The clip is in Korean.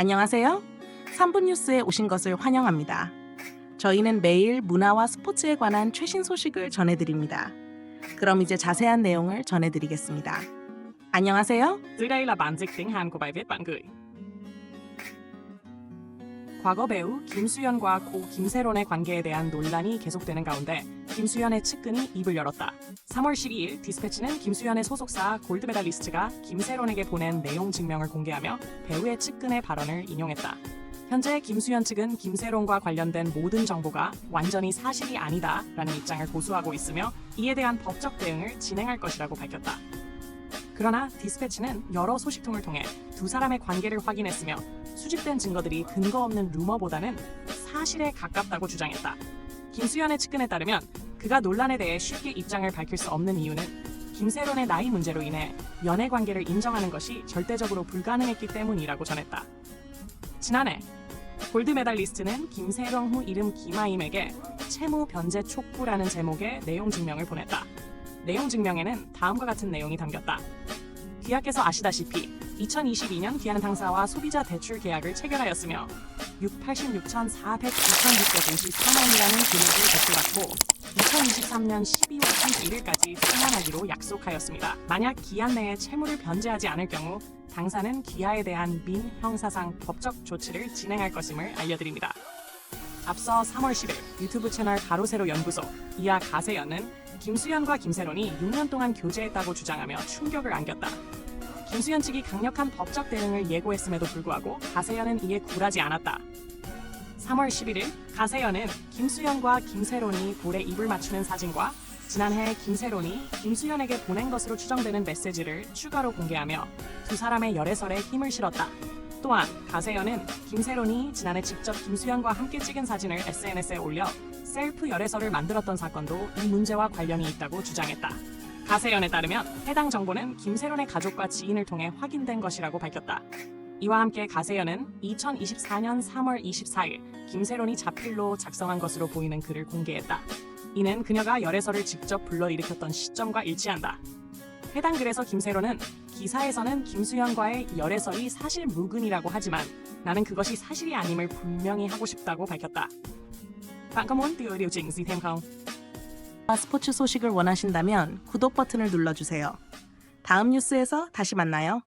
안녕하세요. 3분 뉴스에 오신 것을 환영합니다. 저희는 매일 문화와 스포츠에 관한 최신 소식을 전해드립니다. 그럼 이제 자세한 내용을 전해드리겠습니다. 안녕하세요. 과거 배우 김수현과 고 김세론의 관계에 대한 논란이 계속되는 가운데 김수현의 측근이 입을 열었다. 3월 12일 디스패치는 김수현의 소속사 골드메달리스트가 김세론에게 보낸 내용 증명을 공개하며 배우의 측근의 발언을 인용했다. 현재 김수현 측은 김세론과 관련된 모든 정보가 완전히 사실이 아니다 라는 입장을 고수하고 있으며 이에 대한 법적 대응을 진행할 것이라고 밝혔다. 그러나 디스패치는 여러 소식통을 통해 두 사람의 관계를 확인했으며 수집된 증거들이 근거 없는 루머보다는 사실에 가깝다고 주장했다. 김수현의 측근에 따르면 그가 논란에 대해 쉽게 입장을 밝힐 수 없는 이유는 김세론의 나이 문제로 인해 연애 관계를 인정하는 것이 절대적으로 불가능했기 때문이라고 전했다. 지난해 골드 메달리스트는 김세령 후 이름 김아임에게 채무 변제 촉구라는 제목의 내용 증명을 보냈다. 내용 증명에는 다음과 같은 내용이 담겼다. 귀하께서 아시다시피 2022년 귀하는 당사와 소비자 대출 계약을 체결하였으며 686,400,293원이라는 금액을 대출받고 2023년 12월 31일까지 승환하기로 약속하였습니다. 만약 기한 내에 채무를 변제하지 않을 경우 당사는 귀하에 대한 민 형사상 법적 조치를 진행할 것임을 알려드립니다. 앞서 3월 10일 유튜브 채널 가로세로 연구소 이하 가세연은 김수현과 김세론이 6년 동안 교제했다고 주장하며 충격을 안겼다. 김수현 측이 강력한 법적 대응을 예고했음에도 불구하고 가세연은 이에 굴하지 않았다. 3월 11일 가세연은 김수현과 김세론이 볼에 입을 맞추는 사진과 지난해 김세론이 김수현에게 보낸 것으로 추정되는 메시지를 추가로 공개하며 두 사람의 열애설에 힘을 실었다. 또한 가세연은 김세론이 지난해 직접 김수현과 함께 찍은 사진을 SNS에 올려 셀프 열애설을 만들었던 사건도 이 문제와 관련이 있다고 주장했다. 가세연에 따르면 해당 정보는 김세론의 가족과 지인을 통해 확인된 것이라고 밝혔다. 이와 함께 가세연은 2024년 3월 24일 김세론이 자필로 작성한 것으로 보이는 글을 공개했다. 이는 그녀가 열애설을 직접 불러일으켰던 시점과 일치한다. 해당 글에서 김세론은 기사에서는 김수현과의 열애설이 사실 무근이라고 하지만 나는 그것이 사실이 아님을 분명히 하고 싶다고 밝혔다. Điều chỉnh gì thêm không? 스포츠 소식을 원하신다면 구독 버튼을 눌러주세요. 다음 뉴스에서 다시 만나요.